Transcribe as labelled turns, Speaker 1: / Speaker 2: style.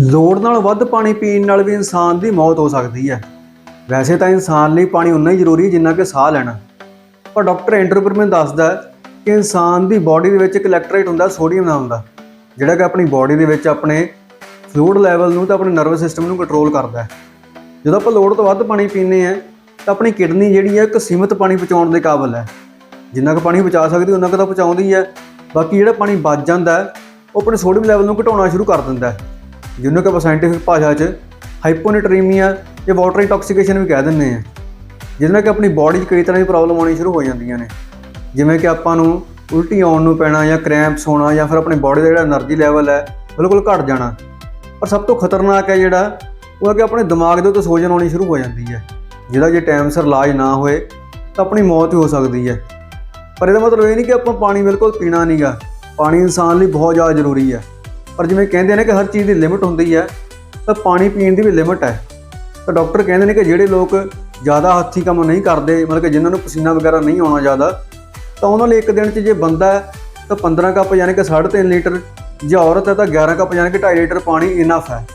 Speaker 1: ਲੋੜ ਨਾਲ ਵੱਧ ਪਾਣੀ ਪੀਣ ਨਾਲ ਵੀ ਇਨਸਾਨ ਦੀ ਮੌਤ ਹੋ ਸਕਦੀ ਹੈ। ਵੈਸੇ ਤਾਂ ਇਨਸਾਨ ਲਈ ਪਾਣੀ ਉਨਾ ਹੀ ਜ਼ਰੂਰੀ ਹੈ ਜਿੰਨਾ ਕਿ ਸਾਹ ਲੈਣਾ। ਪਰ ਡਾਕਟਰ ਐਂਡਰੂ ਦੱਸਦਾ ਕਿ ਇਨਸਾਨ ਦੀ ਬਾਡੀ ਦੇ ਵਿੱਚ ਇੱਕ ਇਲੈਕਟ੍ਰਾਈਟ ਹੁੰਦਾ ਸੋਡੀਅਮ ਦਾ ਹੁੰਦਾ, ਜਿਹੜਾ ਕਿ ਆਪਣੀ ਬਾਡੀ ਦੇ ਵਿੱਚ ਆਪਣੇ ਫਲੂਇਡ ਲੈਵਲ ਨੂੰ ਤਾਂ ਆਪਣੇ ਨਰਵਸ ਸਿਸਟਮ ਨੂੰ ਕੰਟਰੋਲ ਕਰਦਾ ਹੈ। ਜਦੋਂ ਆਪਾਂ ਲੋੜ ਤੋਂ ਵੱਧ ਪਾਣੀ ਪੀਂਦੇ ਆ ਤਾਂ ਆਪਣੀ ਕਿਡਨੀ ਜਿਹੜੀ ਹੈ ਇੱਕ ਸੀਮਿਤ ਪਾਣੀ ਪਹੁੰਚਾਉਣ ਦੇ ਕਾਬਿਲ ਹੈ। ਜਿੰਨਾ ਕੁ ਪਾਣੀ ਬਚਾ ਸਕਦੀ ਉਹਨਾਂ ਕੁ ਤਾਂ ਪਹੁੰਚਾਉਂਦੀ ਹੈ। ਬਾਕੀ ਜਿਹੜਾ ਪਾਣੀ ਬਚ ਜਾਂਦਾ ਉਹ ਆਪਣੇ ਸੋਡੀਅਮ ਲੈਵਲ ਨੂੰ ਘਟਾਉਣਾ ਸ਼ੁਰੂ ਕਰ ਦਿੰਦਾ ਹੈ। ਜਿਹਨੂੰ ਕਿ ਆਪਾਂ ਸਾਇੰਟਿਫਿਕ ਭਾਸ਼ਾ 'ਚ ਹਾਈਪੋਨਿਟਰੀਮੀਆ ਜਾਂ ਵਾਟਰ ਇੰਟੌਕਸੀਕੇਸ਼ਨ ਵੀ ਕਹਿ ਦਿੰਦੇ ਆ ਜਿਹਦੇ ਨਾਲ ਕਿ ਆਪਣੀ ਬਾਡੀ 'ਚ ਕਈ ਤਰ੍ਹਾਂ ਦੀ ਪ੍ਰੋਬਲਮ ਆਉਣੀ ਸ਼ੁਰੂ ਹੋ ਜਾਂਦੀਆਂ ਨੇ। ਜਿਵੇਂ ਕਿ ਆਪਾਂ ਨੂੰ ਉਲਟੀ ਆਉਣ ਨੂੰ ਪੈਣਾ ਜਾਂ ਕ੍ਰੈਂਪਸ ਹੋਣਾ ਜਾਂ ਫਿਰ ਆਪਣੀ ਬਾਡੀ ਦਾ ਜਿਹੜਾ એનર્ਜੀ ਲੈਵਲ ਹੈ, ਬਿਲਕੁਲ ਘਟ ਜਾਣਾ। ਪਰ ਸਭ ਤੋਂ ਖਤਰਨਾਕ ਹੈ ਜਿਹੜਾ, ਉਹ ਹੈ ਕਿ ਆਪਣੇ ਦਿਮਾਗ ਦੇ ਉੱਤੇ ਸੋਜਨ ਆਉਣੀ ਸ਼ੁਰੂ ਹੋ ਜਾਂਦੀ ਹੈ। ਜਿਹੜਾ ਜੇ ਟਾਈਮ ਸਿਰ ਇਲਾਜ ਨਾ ਹੋਏ, ਤਾਂ ਆਪਣੀ ਮੌਤ ਹੀ ਹੋ ਸਕਦੀ ਹੈ। ਪਰ ਇਹਦਾ ਮਤਲਬ ਇਹ ਨਹੀਂ ਕਿ ਆਪਾਂ ਪਾਣੀ ਬਿਲਕੁਲ ਪੀਣਾ ਨਹੀਂਗਾ ਪਾਣੀ ਇਨਸਾਨ ਲਈ ਬਹੁਤ ਜ਼ਿਆਦਾ ਜ਼ਰੂਰੀ ਹੈ। ਪਰ ਜਿਵੇਂ ਕਹਿੰਦੇ ਨੇ ਕਿ ਹਰ ਚੀਜ਼ ਦੀ ਲਿਮਿਟ ਹੁੰਦੀ ਹੈ, ਤਾਂ ਪਾਣੀ ਪੀਣ ਦੀ ਵੀ ਲਿਮਿਟ ਹੈ। ਤਾਂ ਡਾਕਟਰ ਕਹਿੰਦੇ ਨੇ ਕਿ ਜਿਹੜੇ ਲੋਕ ਜ਼ਿਆਦਾ ਹੱਥੀ ਕੰਮ ਨਹੀਂ ਕਰਦੇ, ਮਤਲਬ ਕਿ ਜਿਨ੍ਹਾਂ ਨੂੰ ਪਸੀਨਾ ਵਗੈਰਾ ਨਹੀਂ ਆਉਣਾ ਜ਼ਿਆਦਾ, ਤਾਂ ਉਹਨਾਂ ਲਈ ਇੱਕ ਦਿਨ 'ਚ ਜੇ ਬੰਦਾ ਹੈ, ਤਾਂ 15 ਕੱਪ ਯਾਨੀ ਕਿ 3.5 ਲੀਟਰ, ਜੇ ਔਰਤ ਹੈ ਤਾਂ 11 ਕੱਪ ਯਾਨੀ ਕਿ 2.5 ਲੀਟਰ ਪਾਣੀ ਇਨਫ ਹੈ।